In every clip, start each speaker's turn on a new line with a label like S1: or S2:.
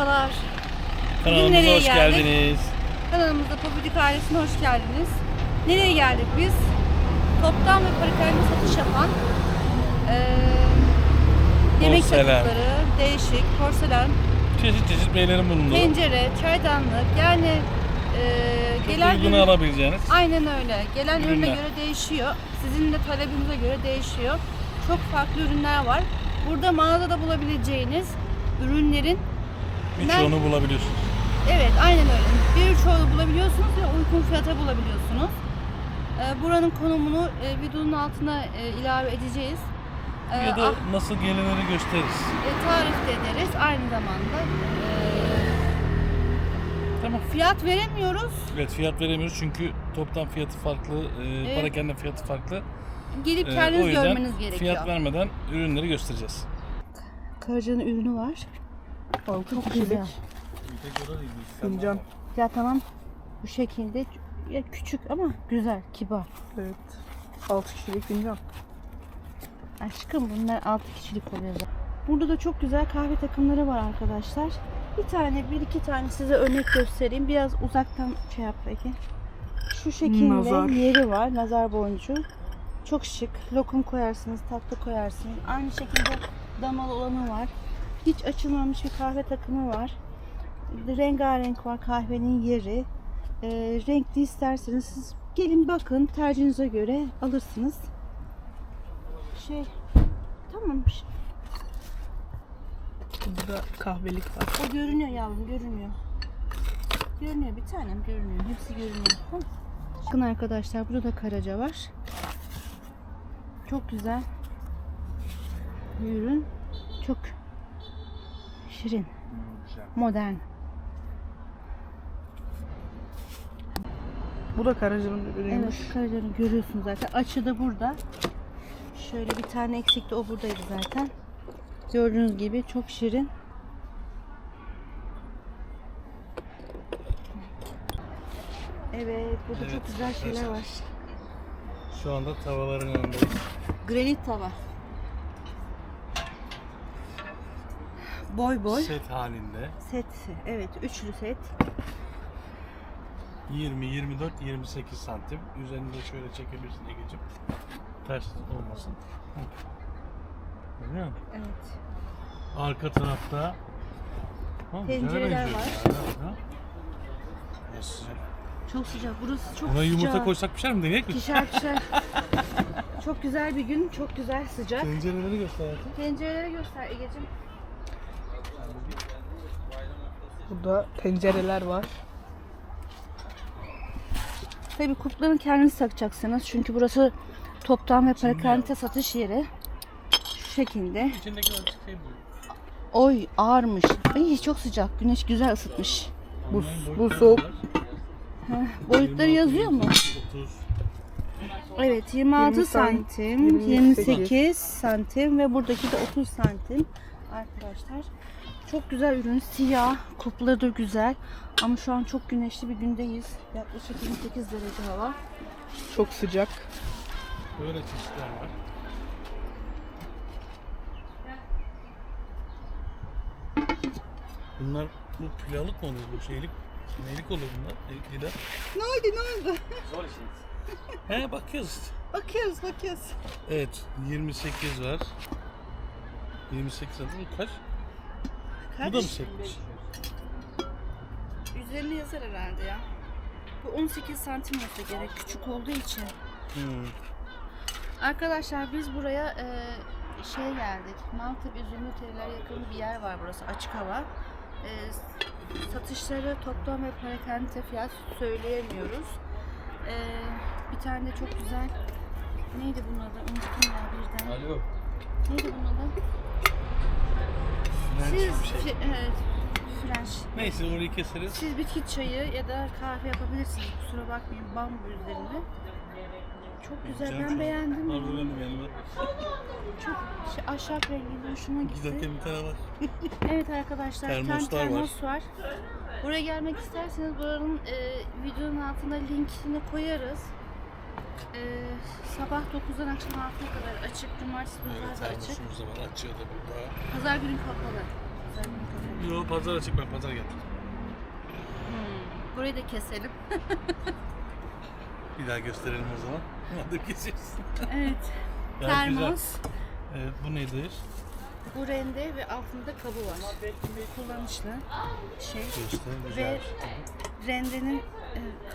S1: Merhabalar.
S2: Kanalımıza
S1: nereye
S2: hoş
S1: geldik?
S2: geldiniz.
S1: Kanalımıza Popidik ailesine hoş geldiniz. Nereye geldik biz? Toptan ve parakende satış yapan eee yemek
S2: Porselen.
S1: değişik, porselen,
S2: Çeşit çeşit beylerin bulunduğu.
S1: tencere, çaydanlık yani eee
S2: Çok
S1: gelen
S2: uygunu
S1: ürün-
S2: alabileceğiniz.
S1: Aynen öyle. Gelen ürüne
S2: Ürünler.
S1: göre değişiyor. Sizin de talebinize göre değişiyor. Çok farklı ürünler var. Burada mağazada bulabileceğiniz ürünlerin
S2: Birçoğunu bulabiliyorsunuz.
S1: Evet, aynen öyle. Birçoğunu bulabiliyorsunuz ve uygun fiyata bulabiliyorsunuz. Ee, buranın konumunu e, videonun altına e, ilave edeceğiz. Ee,
S2: Ya da
S1: ah-
S2: nasıl gelinleri gösteririz.
S1: e, tarif de ederiz aynı zamanda. Ee,
S2: Tamam.
S1: fiyat veremiyoruz.
S2: Evet fiyat veremiyoruz çünkü toptan fiyatı farklı, e,
S1: Evet.
S2: parakende fiyatı farklı.
S1: Gelip
S2: E,
S1: kendiniz
S2: yüzden
S1: görmeniz gerekiyor.
S2: fiyat vermeden ürünleri göstereceğiz.
S1: Karaca'nın ürünü var. Çok güzel.
S3: Fincan.
S1: Ya tamam bu şekilde ya küçük ama güzel, kibar.
S3: Evet. 6 kişilik fincan.
S1: Aşkım bunlar 6 kişilik oluyor zaten. Burada da çok güzel kahve takımları var arkadaşlar. Bir tane, bir iki tane size örnek göstereyim. Biraz uzaktan şey yap peki. Şu şekilde
S3: Nazar.
S1: yeri var. Nazar boncuğu. Çok şık. Lokum koyarsınız, tatlı koyarsınız. Aynı şekilde damalı olanı var. Hiç açılmamış bir kahve takımı var. Rengarenk var kahvenin yeri. Ee, renkli isterseniz siz gelin bakın tercihinize göre alırsınız. Şey tamam
S3: Burada kahvelik var.
S1: o görünüyor yavrum görünüyor. Görünüyor bir tanem görünüyor. Hepsi görünüyor. Tamam. Bakın arkadaşlar burada da karaca var. Çok güzel. Bir ürün. Çok şirin. Modern.
S3: Bu da Karaca'nın ürünüymüş.
S1: Evet karacanı görüyorsunuz zaten. Açı da burada. Şöyle bir tane eksikti o buradaydı zaten. Gördüğünüz gibi çok şirin. Evet burada
S2: Evet,
S1: çok güzel şeyler var.
S2: Şu anda tavaların yanındayız.
S1: Granit tava. Boy boy.
S2: Set halinde.
S1: Set. Evet üçlü set.
S2: 20, 24, 28 santim. Üzerinde şöyle çekebilirsin Ege'cim. Ters olmasın. Görüyor musun?
S1: Evet.
S2: Arka tarafta Ha,
S1: Tencereler var.
S2: Ha? Ya sıcak.
S1: Çok sıcak. Burası çok
S2: Buna
S1: sıcak.
S2: yumurta koysak pişer mi? Deneyek mi?
S1: Pişer pişer. çok güzel bir gün. Çok güzel sıcak.
S2: Tencereleri göster hayatım.
S1: Tencereleri göster Ege'cim.
S3: Burada tencereler var.
S1: Tabii kulplarını kendiniz takacaksınız. Çünkü burası toptan ve parakende satış yeri. Şu şekilde.
S2: İçindeki açık şey bu.
S1: Oy ağırmış. Ay çok sıcak. Güneş güzel ısıtmış.
S3: Bu, bu soğuk.
S1: Boyutları
S2: 26,
S1: yazıyor mu?
S2: 30.
S1: Evet 26
S3: 20 san-
S1: santim,
S3: 28.
S1: 28 santim ve buradaki de 30 santim. Arkadaşlar çok güzel ürün. Siyah, kupları da güzel. Ama şu an çok güneşli bir gündeyiz. Yaklaşık 28 derece hava.
S3: Çok sıcak.
S2: Böyle çeşitler var. Bunlar bu pilavlık mı oluyor bu şeylik? Neylik oluyor bunlar? E, Lila.
S1: Ne oldu ne oldu?
S2: He bakıyoruz.
S1: Bakıyoruz bakıyoruz.
S2: Evet 28 var. 28 santim bu kaç? Bu da mı sekmiş?
S1: Üzerine yazar herhalde ya. Bu 18 santim olsa gerek küçük olduğu için.
S2: Hmm.
S1: Arkadaşlar biz buraya e, şey geldik. Maltepe Üzümlü Teriler yakın bir yer var burası açık hava. E, satışları toplam ve parakende fiyat söyleyemiyoruz. E, bir tane de çok güzel neydi bunun adı? Unuttum ya birden.
S2: Alo.
S1: Neydi bunun adı? Siz
S2: bir şey.
S1: Fre- evet, French.
S2: Neyse orayı keseriz.
S1: Siz bitki çayı ya da kahve yapabilirsiniz. Kusura bakmayın bambu üzerine. Çok güzel. Ben beğendim.
S2: Harbi ben de beğendim.
S1: Çok şey, ahşap rengi hoşuma gitti.
S2: Giderken bir tane var.
S1: Evet arkadaşlar bir
S2: Termoslar var.
S1: termos var. Buraya gelmek isterseniz buranın e, videonun altına linkini koyarız. E, sabah 9'dan akşam 6'ya kadar açık. Cumartesi pazar da açık.
S2: da var. Açıyor da burada.
S1: Pazar günü kapalı.
S2: Yok pazar açık ben pazar geldim.
S1: Hmm, Burayı da keselim.
S2: Bir daha gösterelim o zaman. Hadi keseriz.
S1: Evet.
S2: Gayet güzel.
S1: Termos.
S2: Evet bu nedir?
S1: Bu rende ve altında kabı var. Kullanışlı şey.
S2: Göster güzel.
S1: Ve rendenin e,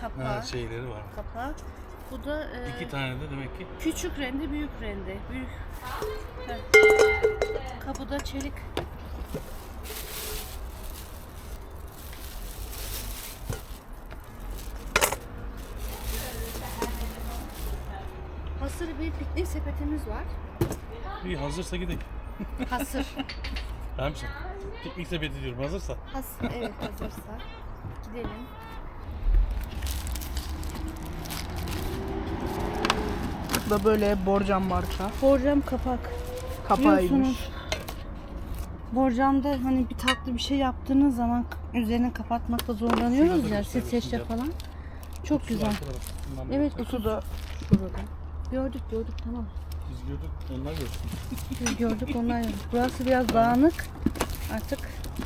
S2: Ha,
S1: kapağı.
S2: şeyleri var.
S1: kapağı. Bu da e,
S2: İki tane de demek ki
S1: küçük rende, büyük rende. Büyük. Heh. Kabı da çelik. Hasır bir piknik sepetimiz var.
S2: iyi hazırsa gidelim.
S1: Hasır.
S2: Tamam mısın? Piknik sepeti diyorum hazırsa.
S1: Has evet hazırsa. Gidelim.
S3: Da böyle borcam marka.
S1: Borcam kapak.
S3: Kapağıymış.
S1: Biliyorsunuz. Borcamda hani bir tatlı bir şey yaptığınız zaman üzerini kapatmakta zorlanıyoruz ya streçle falan. Çok güzel. Evet
S3: Kutu da şurada.
S1: gördük gördük tamam.
S2: Biz gördük onlar görsün.
S1: Biz gördük onlar yok. Burası biraz dağınık. Artık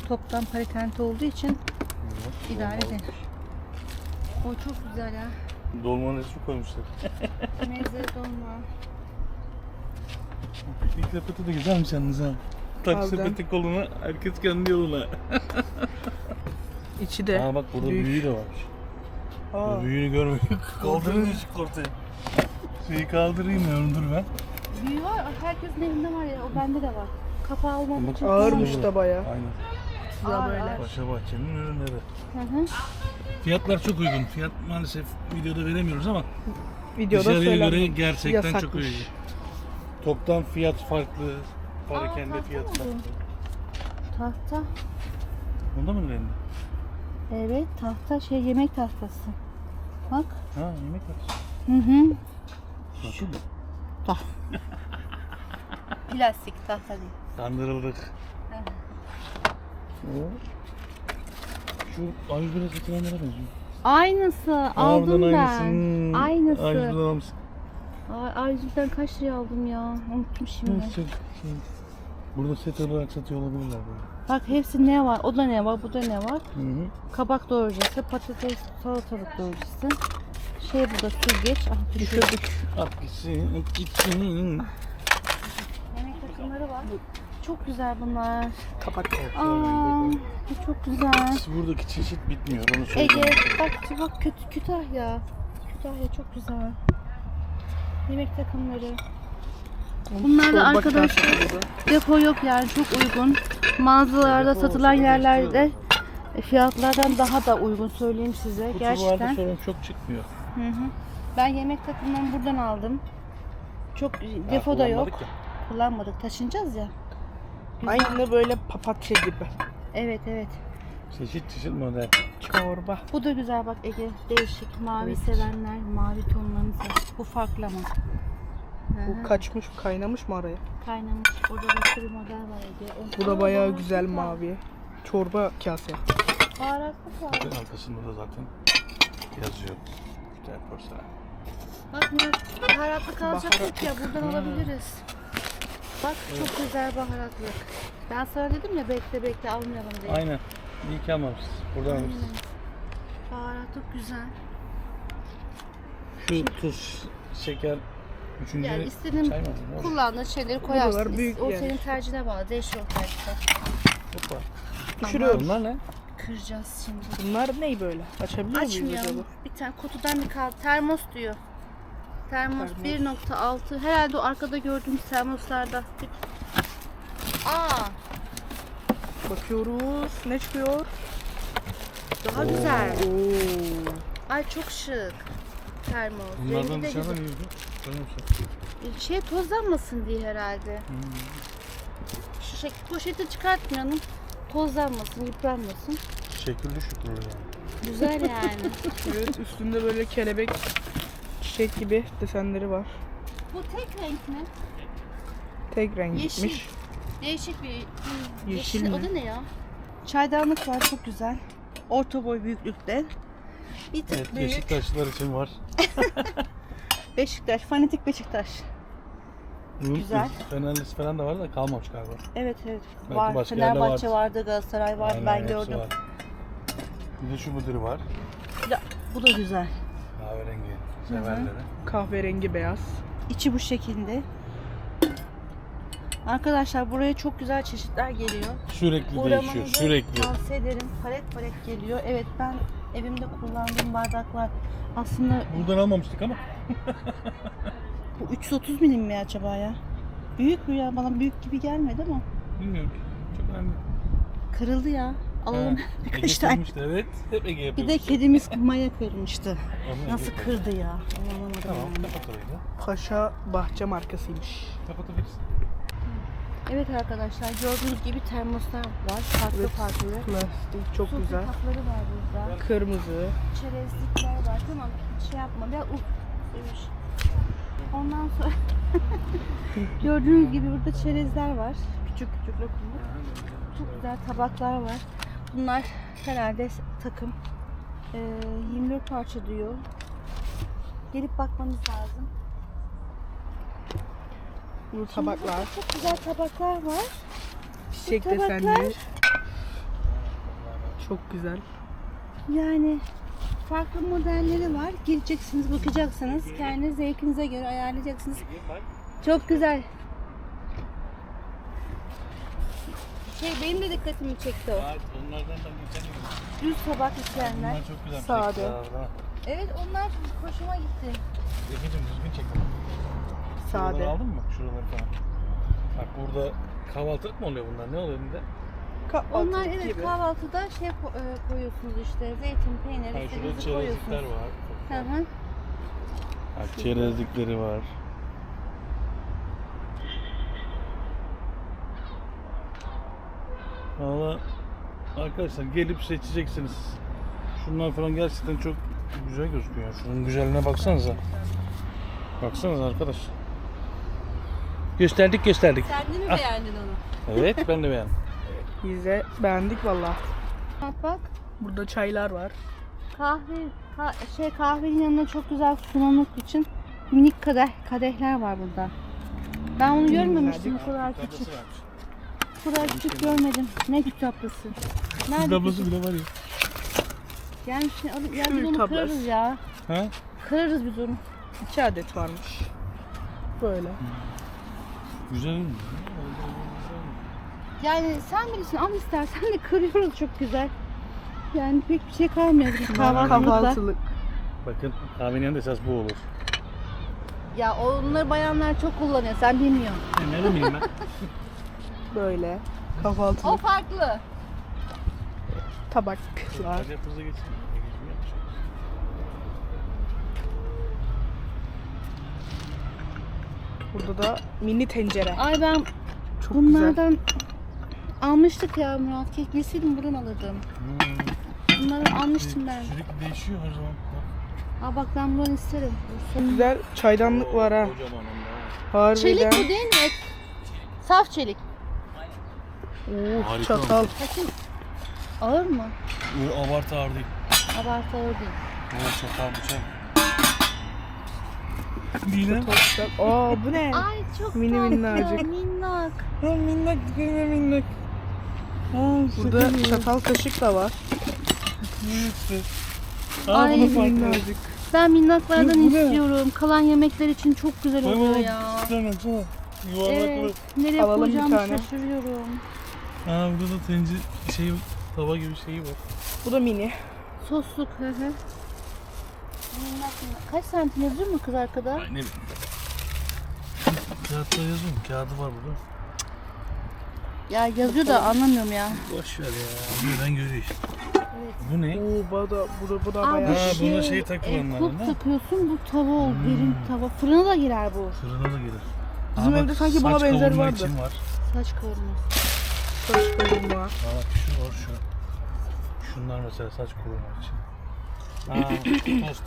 S1: toptan paritente olduğu için idare eder. O çok güzel ya.
S2: Dolmanın resmi koymuşlar.
S1: Meze dolma.
S2: Piknik sepeti de güzelmiş yalnız ha. Tak
S3: Harbiden.
S2: sepeti koluna, herkes kendi yoluna.
S3: İçi de
S2: Aa bak burada
S3: büyük.
S2: büyüğü de varmış.
S3: Aa,
S2: büyüğünü görmedik. Kaldırın şu ortaya. Şeyi kaldırayım ya dur ben.
S1: Büyü var. Herkesin evinde var ya. O bende de var. Kapağı için.
S3: ağırmış da bayağı.
S2: Aynen.
S3: Size
S1: Ağır,
S3: böyle.
S1: ağır.
S2: Paşa Bahçe'nin ürünleri.
S1: Hı hı.
S2: Fiyatlar çok uygun. Fiyat maalesef videoda veremiyoruz ama
S3: Videoda
S2: dışarıya göre
S3: söylenmiyor.
S2: gerçekten çok
S3: Yasakmış.
S2: uygun. Toptan fiyat farklı.
S1: Aa,
S2: Parakende
S1: tahta
S2: fiyat
S1: mı bu?
S2: farklı.
S1: Tahta.
S2: Bunda mı rendi?
S1: Evet tahta şey yemek tahtası. Bak.
S2: Ha yemek var.
S1: Hı hı.
S2: Nasıl?
S1: Plastik tahta değil.
S2: Kandırıldık. Şu A101'e satılanlara benziyor.
S1: Aynısı aldım ben.
S2: aynısı.
S1: Aynısı.
S2: A101'den almışsın.
S1: Ayrıca kaç liraya aldım ya? Unuttum şimdi.
S2: Neyse, çok şey. Burada set olarak satıyor olabilirler böyle.
S1: Bak hepsi ne var? O da ne var? Bu da ne var?
S2: Hı hı.
S1: Kabak doğrayıcısı, patates, salatalık doğrayıcısı. Şey burada süzgeç. Ah, düşürdük.
S2: At gitsin, gitsin.
S1: Yemek takımları var. Çok güzel bunlar.
S3: Kapak.
S1: Aa, bu çok güzel.
S2: Buradaki çeşit bitmiyor onu söyleyeyim.
S1: Ege bak bak kötü Kütahya. Kütahya çok güzel. Yemek takımları. Bunlar da arkadaşlar depo yok yani çok uygun. Mağazalarda
S2: Depo
S1: satılan yerlerde fiyatlardan daha da uygun söyleyeyim size
S2: Kutularda
S1: gerçekten.
S2: sorun çok çıkmıyor.
S1: Hı hı. Ben yemek takımlarını buradan aldım. Çok depoda yok.
S2: kullanmadık ya.
S1: Kullanmadık. Taşınacağız ya.
S3: Aynı böyle papatya gibi.
S1: Evet evet.
S2: Çeşit çeşit model.
S3: Çorba.
S1: Bu da güzel bak Ege. Değişik. Mavi
S3: Evet.
S1: sevenler mavi tonlarını sever. Bu farklı ama.
S3: Bu kaçmış, kaynamış mı araya?
S1: Kaynamış. Orada başka bir model var Ege. O-
S3: Bu da bayağı güzel mavi. Çorba kase.
S1: Baharatlık var.
S2: Bakın arkasında da zaten yazıyor. Güzel porselen.
S1: Bak Murat baharatlık alacaktık ya buradan
S2: Hmm.
S1: alabiliriz. Bak çok güzel baharatlık. Ben sana dedim ya bekle bekle almayalım diye.
S2: Aynen. İyi ki almamışız. Buradan almışız.
S1: Baharatlık güzel.
S2: Şu tuz, şeker, üçüncü
S1: Yani istediğin
S2: çay mı? Ne
S1: kullandığın şeyleri koyarsın.
S3: Büyük
S1: o
S3: yani.
S1: senin tercihine bağlı. Değişiyor tercihler.
S2: Hoppa.
S3: Düşürüyoruz.
S2: Bunlar ne?
S1: Kıracağız şimdi.
S3: Bunlar ne böyle? Açabiliyor muyuz acaba?
S1: Açmayalım. Bir tane kutudan bir kaldı. Termos diyor. Termos,
S3: Termos.
S1: 1.6. Herhalde o arkada gördüğümüz termoslarda. Aa,
S3: Bakıyoruz. Ne çıkıyor?
S1: daha güzel.
S3: Oo.
S1: Ay çok şık. Termos. Rengi
S2: Bunlardan
S1: de
S2: dışarıdan
S1: güzel.
S2: yiyordu. Koymuşlar.
S1: Şey tozlanmasın diye herhalde. Şu şey, poşeti çıkartmayalım. Tozlanmasın, yıpranmasın.
S2: Şekil düşük böyle yani.
S1: Güzel yani.
S3: Evet üstünde böyle kelebek çiçek gibi desenleri var.
S1: Bu tek renk mi?
S3: Tek renk
S1: Yeşil.
S3: gitmiş.
S1: Değişik bir hmm,
S3: Yeşil
S1: yeşil. O
S3: mi?
S1: da ne ya? Çaydanlık var çok güzel. Orta boy büyüklükte. Bir tık
S2: Evet,
S1: büyük.
S2: Beşiktaşlılar için var.
S1: Beşiktaş, fanatik Beşiktaş. Güzel.
S2: Fenerlisi falan da var da kalmamış galiba.
S1: Evet evet.
S2: Belki
S1: var.
S2: başka yerde
S1: Fenerbahçe
S2: vardır.
S1: vardı, Galatasaray vardı.
S2: Aynen,
S1: ben
S2: hepsi
S1: gördüm.
S2: var. Bir de şu müdürü var.
S1: Ya, bu da güzel.
S2: Kahverengi severleri.
S3: Kahverengi beyaz.
S1: İçi bu şekilde. Arkadaşlar buraya çok güzel çeşitler geliyor.
S2: Sürekli değişiyor.
S1: Uğramanızı
S2: Sürekli.
S1: tavsiye ederim. Palet palet geliyor. Evet ben evimde kullandığım bardaklar aslında
S2: Buradan almamıştık ama.
S1: bu 330 milim mi acaba ya? Büyük mü ya? Bana büyük gibi gelmedi ama.
S2: Bilmiyorum ki. Çok önemli.
S1: Kırıldı ya. Alalım
S2: Ha,
S1: birkaç tane.
S2: Evet. Hep Ege
S1: Bir
S2: yapıyor.
S1: de kedimiz maya kırmıştı.
S2: Onu Ege
S1: Nasıl
S2: kırdı.
S1: kırdı ya? Anlamadım
S2: Tamam.
S1: yani.
S2: Kapat orayı da.
S3: Paşa bahçe markasıymış.
S2: Kapatabilirsin.
S1: Evet arkadaşlar gördüğünüz gibi termoslar var. Farklı
S3: Evet.
S1: farklı.
S3: Plastik çok
S1: Su
S3: güzel.
S1: kapları var burada.
S3: Kırmızı.
S1: Çerezlikler var. Tamam şey yapma. Biraz u- ıı, Ondan sonra gördüğünüz gibi burada çerezler var. Küçük küçük lokumlu. Çok güzel tabaklar var. Bunlar herhalde takım. Ee, 24 parça diyor. Gelip bakmanız lazım.
S3: Bu tabaklar.
S1: Çok güzel tabaklar var.
S3: Çiçek
S1: tabaklar-
S3: desenli. Çok güzel.
S1: Yani farklı modelleri var. Geleceksiniz, bakacaksınız. Kendi zevkinize göre ayarlayacaksınız. Çok güzel. Şey benim de dikkatimi çekti o.
S2: Evet, onlardan da gün.
S1: Düz tabak isteyenler.
S2: Bunlar çok güzel. Çekti ha.
S1: Evet onlar hoşuma gitti.
S2: Efe'cim düzgün çektim.
S3: Sade.
S2: Şuraları aldın mı? Şuraları falan. Bak burada kahvaltılık mı oluyor bunlar? Ne oluyor önünde?
S3: Kahvaltılık
S1: Onlar evet
S3: gibi.
S1: kahvaltıda şey ko- e, koyuyorsunuz işte zeytin, peynir,
S2: Ha, şurada
S1: istediğinizi
S2: çerezlikler
S1: koyuyorsunuz.
S2: var.
S1: Hı hı.
S2: Bak çerezlikleri var. Valla arkadaşlar gelip seçeceksiniz. Şunlar falan gerçekten çok güzel gözüküyor. Şunun güzelliğine baksanıza. Baksanıza arkadaş. Gösterdik gösterdik.
S1: Sen de mi
S2: Ah.
S1: beğendin onu?
S2: Evet ben de beğendim.
S3: Biz de beğendik valla.
S1: Bak bak.
S3: Burada çaylar var.
S1: Kahve ka- şey kahvenin yanına çok güzel sunumluk için minik kadeh kadehler var burada. Ben bunu görmemiştim bu kadar küçük. Bu kadar küçük görmedim. Ne küçük tablası. Nerede
S2: Tablası bile var ya.
S1: Gelmişsin alıp ya biz
S3: Büyük
S1: onu
S3: tablası.
S1: kırarız ya.
S2: Ha?
S1: Kırarız biz onu.
S3: İki adet varmış. Böyle.
S2: Güzel mi?
S1: Yani sen bilirsin al istersen de kırıyoruz çok güzel. Yani pek bir şey kalmıyor bizim.
S3: Kahvaltılık.
S2: Bakın kahvenin yanında esas bu olur.
S1: Ya onları bayanlar çok kullanıyor sen bilmiyorsun.
S2: E, ne bileyim ben.
S3: Böyle.
S1: O
S3: Kahvaltılık
S1: farklı.
S3: tabaklar.
S2: Hadi hızlı geçin.
S3: Burada da mini tencere.
S1: Ay ben
S3: Çok güzel.
S1: bunlardan almıştık ya Murat. Keşke bilseydim buradan alırdım.
S2: Hmm.
S1: Bunları almıştım ben.
S2: Sürekli değişiyor her zaman.
S1: Aa bak ben bunu isterim.
S3: Çok güzel çaydanlık var ha.
S2: Kocaman hem de.
S1: Çelik
S3: Harbiden.
S1: bu değil mi? Saf çelik.
S3: Oo,
S2: Harika
S3: çatal.
S1: Kaçın? Ağır mı?
S2: Böyle abartı ağır değil.
S1: Abartı ağır değil.
S2: Evet çatal bıçak.
S3: Çatal. Aa bu ne?
S1: Ay çok
S3: Mini
S1: tatlı.
S3: minnacık.
S1: Minnak.
S2: Ha minnak yine minnak.
S3: Burada çatal kaşık da var.
S2: Aa
S1: Ay,
S2: bunu.
S3: Minnacık.
S1: Ben minnaklardan
S2: Bu ne?
S1: istiyorum. Kalan yemekler için çok güzel oluyor ya.
S2: küçükler baksana. Yuvarlaklı.
S1: Evet. Nereye
S3: Alalım bir
S1: koyacağımı
S3: tane.
S1: şaşırıyorum.
S2: Ha burada da tencere şey tava gibi şeyi var.
S3: Bu da mini.
S1: Sosluk. Hı hı. Kaç santim yazıyor mu kız arkada?
S2: Ay ne bileyim. Kağıtta yazıyor mu? Kağıdı var burada.
S1: Ya yazıyor da anlamıyorum ya.
S2: Boş ver ya. Ben görüyor işte.
S1: Evet.
S2: Bu ne?
S3: Oo bu da, bu da, bu da
S1: Aa,
S3: bayağı.
S2: Ha,
S1: şey,
S2: buna şey
S1: e,
S2: takılanlar,
S1: kulp
S2: değil mi?
S1: takıyorsun bu tava ol,
S2: Hmm.
S1: derin tava. Fırına da girer bu.
S2: Fırına da gelir.
S3: Bizim
S2: Aa,
S3: evde sanki buna
S2: saç
S3: benzeri
S2: kavurma
S3: vardı.
S2: için var.
S1: Saç kavurması.
S3: Saç kavurma.
S2: Aa bak şu var şu. Şunlar mesela saç kavurma için. Aa tost.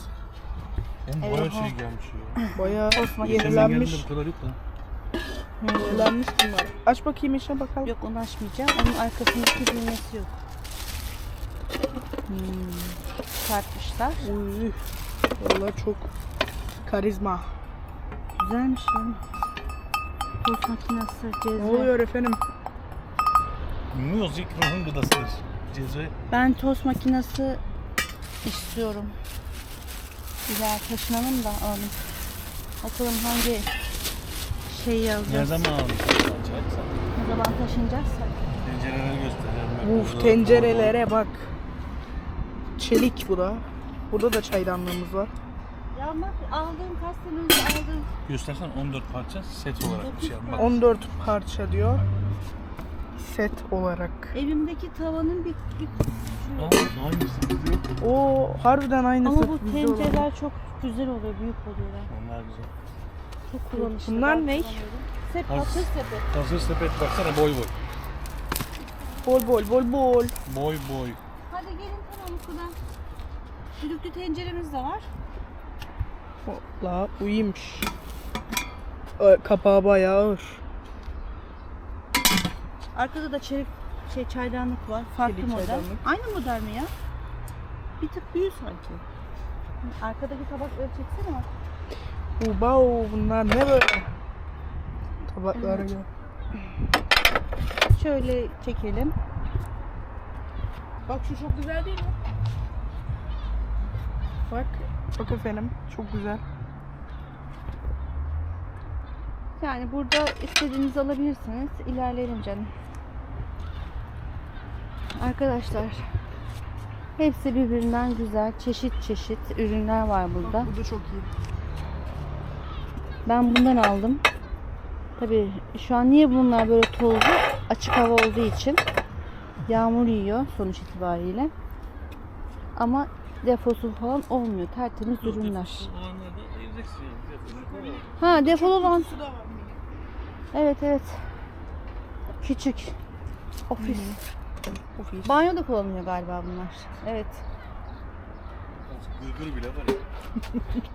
S2: Oğlum bayağı
S1: Eyvah.
S2: şey gelmiş ya.
S3: Bayağı
S2: Geçen
S3: yenilenmiş.
S2: geldiğinde bu kadar yok.
S3: Yenilenmiş bunlar. Aç bakayım içine bakalım.
S1: Yok onu açmayacağım. Onun arkasındaki düğmesi yok. Hmm. Çıkartmışlar.
S3: Uy. Vallahi çok karizma.
S1: Güzelmiş lan. Tost makinesi,
S3: Ne
S1: cezve.
S3: oluyor efendim?
S2: Müzik ruhun gıdasıdır. Cezve.
S1: Ben tost makinesi istiyorum. Güzel taşınalım da alalım. Bakalım hangi şeyi alacağız.
S2: Nereden mi aldın?
S1: Ne zaman taşınacaksa.
S2: Tencereleri gösterelim.
S3: Uf tencerelere bak. Çelik bu da. Burada da çaydanlığımız var.
S1: Ya bak aldığım kaç sene önce aldığım.
S2: Göstersen 14 parça set olarak bir şey. Bak.
S3: 14 parça diyor. Set olarak.
S1: Evimdeki tavanın bir, bir
S2: Aa, aynısı.
S3: O harbiden aynısı.
S1: Ama bu
S3: bizde olan.
S1: tencereler çok güzel oluyor, büyük oluyorlar.
S2: Onlar güzel.
S1: Çok kullanışlı.
S3: Bunlar ne?
S1: kullanıyorum. Sep,
S2: Az-
S1: hatır sepet.
S2: Hazır sepet baksana boy boy.
S3: Bol bol bol bol.
S2: Boy boy.
S1: Hadi gelin tamam okuldan. Düdüklü tenceremiz de var.
S3: La bu iyiymiş. Ö, Kapağı bayağı ağır.
S1: Arkada da çelik şey çaydanlık var. Farklı
S3: Çelik
S1: model.
S3: çaydanlık.
S1: Aynı model mi ya? Bir tık büyük sanki. Arkadaki tabakları çeksene bak.
S3: Ubao bunlar ne böyle? Tabaklara
S1: Evet.
S3: göre.
S1: Şöyle çekelim.
S3: Bak şu çok güzel değil mi? Bak. Bak efendim. Çok güzel.
S1: Yani burada istediğinizi alabilirsiniz. İlerleyelim canım. Arkadaşlar hepsi birbirinden güzel. Çeşit çeşit ürünler var burada.
S3: Bak bu da çok iyi.
S1: Ben bundan aldım. Tabii şu an niye bunlar böyle tozlu? Açık hava olduğu için. Yağmur yiyor sonuç itibariyle. Ama defosu falan olmuyor. Tertemiz ürünler. Ha defol olan.
S3: Da.
S1: Evet evet. Küçük. Ofis.
S3: Ofis.
S1: Banyoda kullanılıyor galiba bunlar. Evet.
S2: Gırgır bile var ya.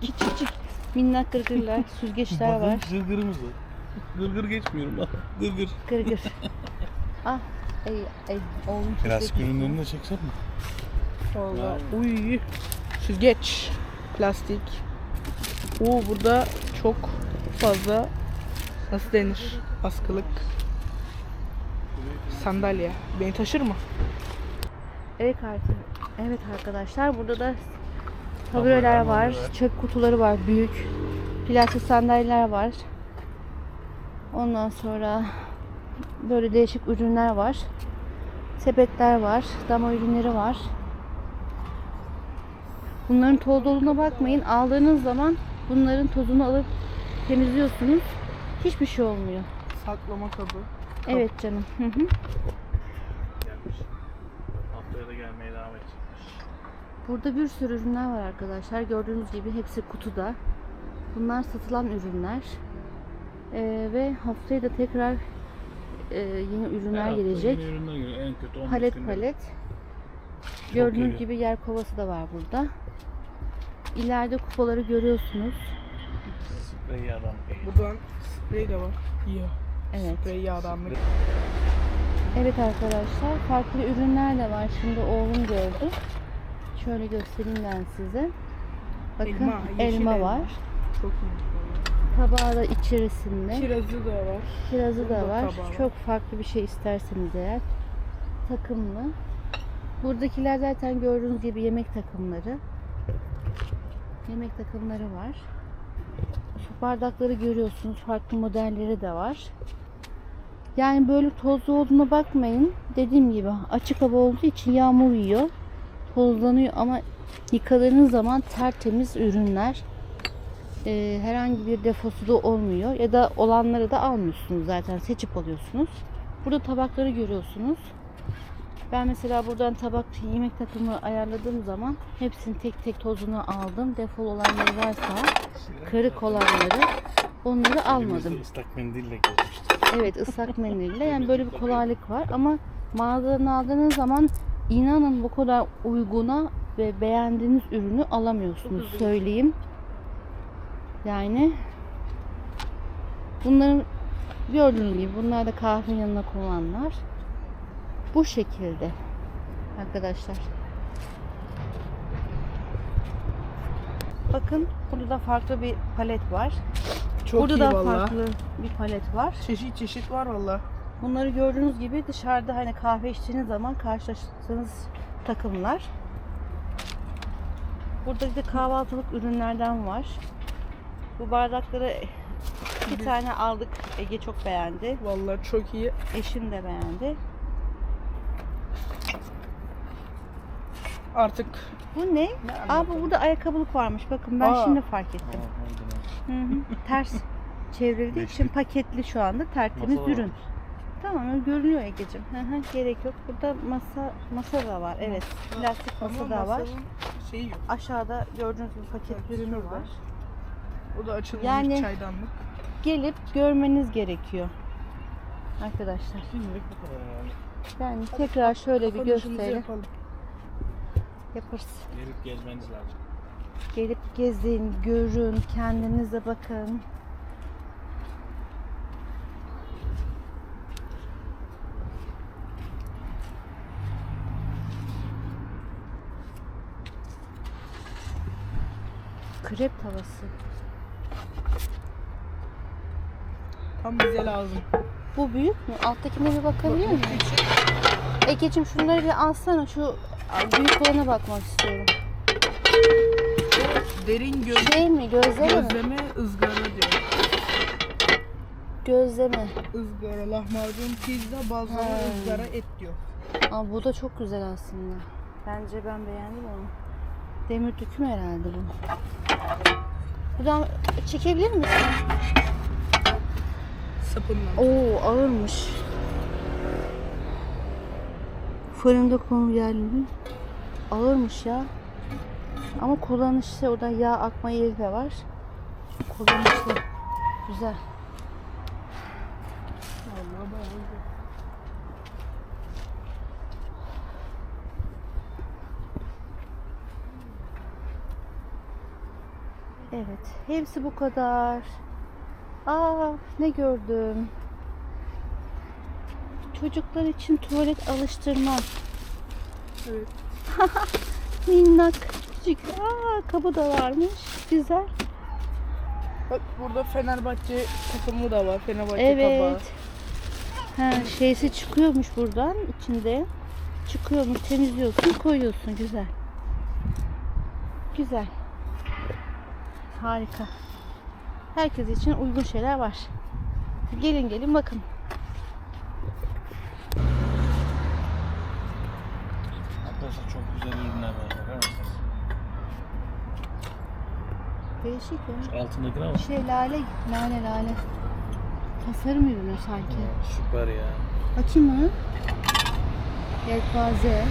S1: Küçücük minnak gırgırlar, süzgeçler var.
S2: Gırgırımız var. Gırgır geçmiyorum ben. Gırgır.
S1: Gırgır. ah, ay ay oğlum.
S2: Plastik ürünlerini de çeksek mi?
S3: Valla. Uy. Süzgeç. Plastik. Oo burada çok fazla nasıl denir? Askılık. Sandalye. Beni taşır mı?
S1: Evet artık. Evet arkadaşlar burada da tabureler var, çöp kutuları var büyük. Plastik sandalyeler var. Ondan sonra böyle değişik ürünler var. Sepetler var, dama ürünleri var. Bunların toz doluna bakmayın. Aldığınız zaman bunların tozunu alıp temizliyorsunuz. Hiçbir şey olmuyor.
S3: Saklama kabı.
S1: Evet canım. Hı hı.
S2: Gelmiş. Haftaya da gelmeye devam edecek.
S1: Burada bir sürü ürünler var arkadaşlar. Gördüğünüz gibi hepsi kutuda. Bunlar satılan ürünler. Ee, ve haftaya da tekrar e, yeni ürünler
S2: Her
S1: gelecek.
S2: Yeni ürünler. En kötü 15
S1: Palet
S2: günde.
S1: palet. Gördüğünüz gibi yer kovası da var burada. İleride kupaları görüyorsunuz.
S2: Sprey yağdan.
S3: Buradan sprey de var. Ya.
S1: Evet.
S3: Sprey yağdanlık.
S1: Evet arkadaşlar farklı ürünler de var. Şimdi oğlum gördü. Şöyle göstereyim ben size. Bakın
S3: Elma,
S1: elma
S3: elma.
S1: var.
S3: Çok iyi.
S1: Tabağı da içerisinde.
S3: Kirazı da var.
S1: Kirazı da var.
S3: tabağı var.
S1: Çok farklı bir şey isterseniz eğer. Takımlı. Buradakiler zaten gördüğünüz gibi yemek takımları. Yemek takımları var. Şu bardakları görüyorsunuz. Farklı modelleri de var. Yani böyle tozlu olduğuna bakmayın. Dediğim gibi açık hava olduğu için yağmur yiyor. Tozlanıyor ama yıkadığınız zaman tertemiz ürünler. Ee, herhangi bir defosu da olmuyor. Ya da olanları da almıyorsunuz zaten. Seçip alıyorsunuz. Burada tabakları görüyorsunuz. Ben mesela buradan tabak yemek takımı ayarladığım zaman hepsini tek tek tozunu aldım. Defol olanları varsa kırık olanları onları almadım.
S2: Islak mendille gezmiştik.
S1: Evet ıslak mendille yani böyle bir kolaylık var ama mağazadan aldığınız zaman inanın bu kadar uyguna ve beğendiğiniz ürünü alamıyorsunuz söyleyeyim. Yani bunların gördüğünüz gibi bunlar da kahve yanına kullananlar. Bu şekilde arkadaşlar. Bakın burada da farklı bir palet var.
S3: Çok
S1: Burada
S3: iyi
S1: da
S3: valla.
S1: farklı bir palet var.
S3: Çeşit çeşit var valla.
S1: Bunları gördüğünüz gibi dışarıda hani kahve içtiğiniz zaman karşılaştığınız takımlar. Burada bir de kahvaltılık ürünlerden var. Bu bardakları bir tane aldık. Ege çok beğendi.
S3: Valla çok iyi.
S1: Eşim de beğendi.
S3: Artık
S1: Bu ne? Aa bu burada ayakkabılık varmış. Bakın ben
S3: Aa.
S1: şimdi fark ettim. Hı hı. Ters çevrildiği için paketli şu anda tertemiz
S2: Masa da
S1: ürün. Tamam görünüyor Ege'cim. Hı hı, gerek yok. Burada masa masa da var. Evet. Plastik masa
S3: ama
S1: da var.
S3: Şeyi yok.
S1: Aşağıda gördüğünüz gibi paket
S3: Evet,
S1: ürünü
S3: şurada.
S1: var.
S3: O da açılmış
S1: Yani-
S3: çaydanlık.
S1: Gelip görmeniz gerekiyor. Arkadaşlar.
S2: Şimdilik bu kadar yani.
S1: Yani tekrar şöyle bir
S3: Kapanışımızı
S1: gösterelim.
S3: yapalım.
S1: Yaparız.
S2: Gelip gezmeniz lazım.
S1: Gelip gezin, görün, kendinize bakın. Krep tavası.
S3: Tam bize lazım.
S1: Bu büyük mü? Alttakine bir bakabiliyor muyum? Egeciğim şunları bir alsana. Şu büyük olana bakmak istiyorum.
S3: Derin göz
S1: Şey mi? Gözleme mi?
S3: gözleme ızgara diyor.
S1: Gözleme.
S3: Izgara, lahmacun, pizza, balzama,
S1: Ha.
S3: ızgara, et diyor.
S1: Aa, bu da çok güzel aslında. Bence ben beğendim onu. Demir döküm herhalde bu. Buradan çekebilir misin?
S3: Sapından.
S1: Oo ağırmış. Fırında konu geldi. Ağırmış ya. Ama kullanışlı. Orada yağ akma yeri de var. Kullanışlı. Güzel. Evet. Hepsi bu kadar. Aa ne gördüm. Çocuklar için tuvalet alıştırma.
S3: Evet.
S1: Minnak. Küçük. Aa kabı da varmış. Güzel.
S3: Bak burada Fenerbahçe takımı da var. Fenerbahçe
S1: Evet. Ha, şeysi çıkıyormuş buradan içinde. Çıkıyormuş, temizliyorsun, koyuyorsun. Güzel. Güzel. Harika. Herkes için uygun şeyler var. Gelin gelin bakın.
S2: Arkadaşlar çok güzel ürünler var. Bakar mısınız?
S1: Değişik ya.
S2: Şu altındakine bak.
S1: Şey lale, lale lale. Tasarım ürünü sanki.
S2: Süper ya.
S1: Bakayım onu. Yelpaze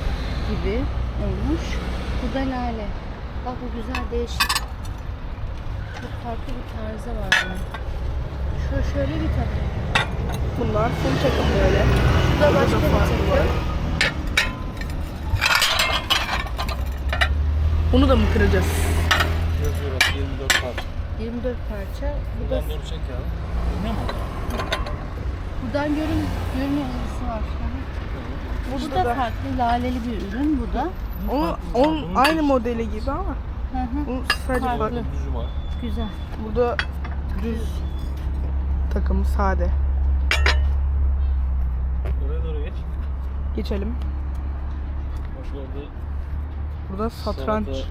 S1: gibi olmuş. Bu da lale. Bak bu güzel değişik. Çok farklı bir tarzı var bunun. Şu şöyle bir takım.
S3: Bunlar full takım böyle.
S1: Bu da başka bir takım.
S3: Bunu da mı kıracağız?
S2: Yazıyor bak 24 parça.
S1: 24 parça. Bu da
S2: Buradan doğru çek ya. Görünüyor mu?
S1: buradan görün görünüyor yazısı var. Bu da
S3: da-
S1: farklı laleli bir ürün bu da.
S3: O, onun aynı modeli gibi ama
S1: Hı hı.
S3: bu sadece
S1: Farklı.
S3: farklı.
S2: Düzü var.
S1: Güzel.
S3: Burada düz takım sade.
S2: Oraya doğru geç.
S3: Geçelim.
S2: Bak orada
S3: Burada satranç,
S2: salata-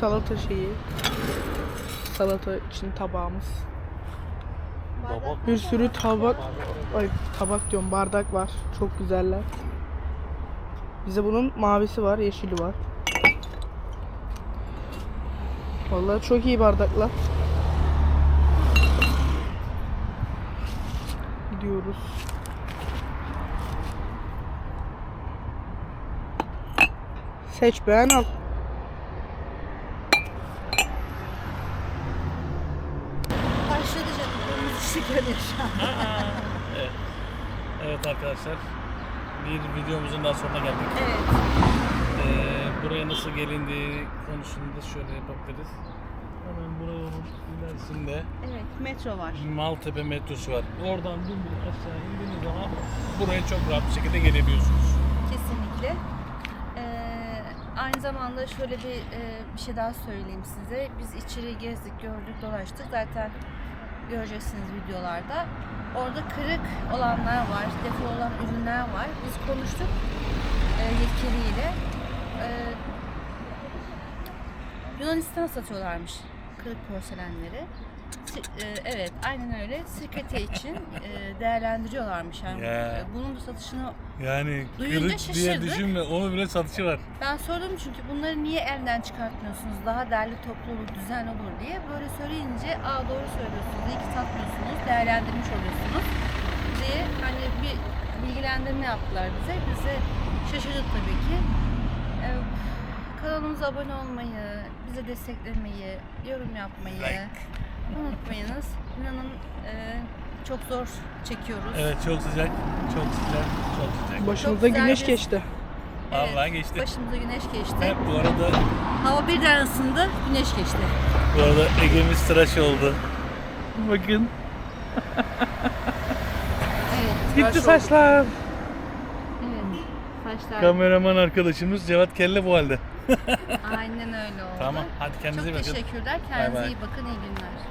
S3: salata şeyi. Salata için tabağımız.
S2: Tabak.
S3: Bir sürü tabak, ay tabak diyorum bardak var. Çok güzeller. Bize bunun mavisi var, yeşili var. Vallahi çok iyi bardaklar. Gidiyoruz. Seç beğen al.
S1: Başladı canım. Kırmızı ışık yanıyor şu an.
S2: Evet. evet arkadaşlar. Bir videomuzun daha sonuna geldik.
S1: Evet.
S2: Ee, buraya nasıl gelindiği konusunda şöyle yapabiliriz. Hemen buranın ilerisinde
S1: Evet. Metro var.
S2: Maltepe metrosu var. Oradan dümdüz aşağı indiğiniz zaman buraya çok rahat bir şekilde gelebiliyorsunuz.
S4: Kesinlikle. Aynı zamanda şöyle bir e, bir şey daha söyleyeyim size. Biz içeri gezdik, gördük, dolaştık. Zaten
S1: göreceksiniz videolarda. Orada kırık olanlar var, defo olan ürünler var. Biz konuştuk e, yetkiliyle. E, Yunanistan'a satıyorlarmış kırık porselenleri. E, evet, aynen öyle. Sirkete için e, değerlendiriyorlarmış. Yani
S2: Ya.
S1: e, bunun da satışını
S2: Yani
S1: Duyunca
S2: kırık diye
S1: şaşırdık.
S2: düşünme. Onun bile satışı var.
S1: ben sordum çünkü bunları niye elden çıkartmıyorsunuz? Daha derli toplu olur, düzen olur diye. Böyle söyleyince, aa doğru söylüyorsunuz, iyi ki satmıyorsunuz, değerlendirmiş oluyorsunuz diye hani bir bilgilendirme yaptılar bize. Biz de şaşırdık tabii ki. Ee, kanalımıza abone olmayı, bize desteklemeyi, yorum yapmayı unutmayınız. İnanın e, çok zor çekiyoruz.
S2: Evet çok sıcak. Çok sıcak. Çok sıcak.
S3: Başımıza
S1: güzel
S3: güneş
S1: bir-
S3: geçti.
S1: Evet,
S2: Vallahi geçti.
S1: Başımıza güneş geçti.
S2: Hep bu arada
S1: Hava birden ısındı, güneş geçti.
S2: bu arada Ege'miz tıraş oldu. Bakın.
S1: Evet.
S3: Gitti saçlar.
S1: Evet. Saçlar.
S2: Kameraman arkadaşımız Cevat Kelle bu halde.
S1: Aynen öyle oldu.
S2: Tamam hadi kendinize iyi
S1: Çok
S2: bakın.
S1: teşekkürler. Kendinize
S2: bay.
S1: iyi bakın. İyi günler.